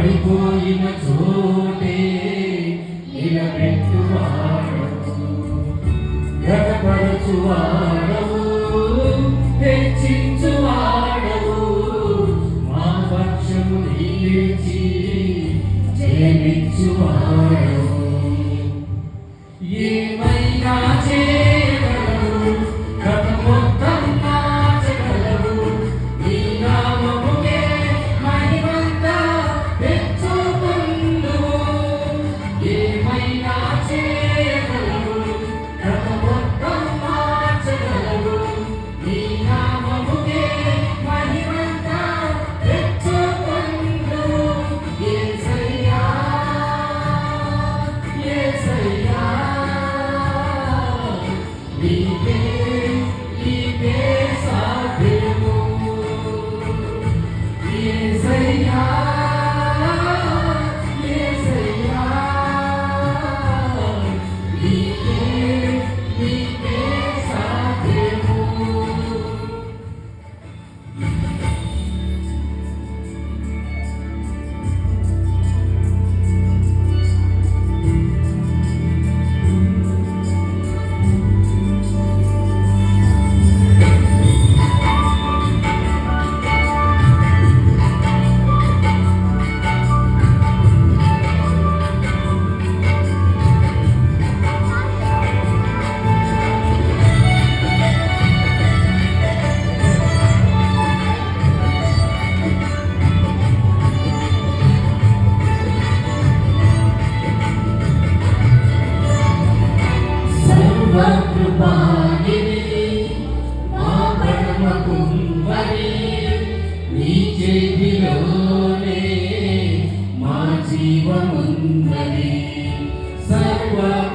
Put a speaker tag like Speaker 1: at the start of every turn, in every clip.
Speaker 1: పడిపోయిన చోటే నిలబెట్టువాడవు. గతపరచువాడవు హెచ్చించువాడవు. మా పక్షము నిలిచి జయమిచ్చువాడవు. ఏమైనా చే Yeah.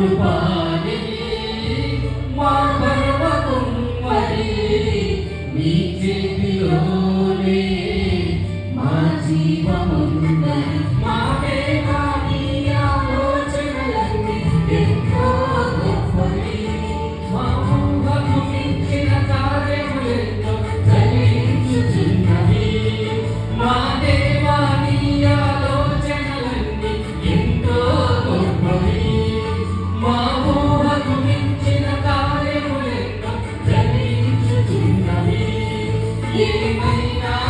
Speaker 1: culpar. Amen.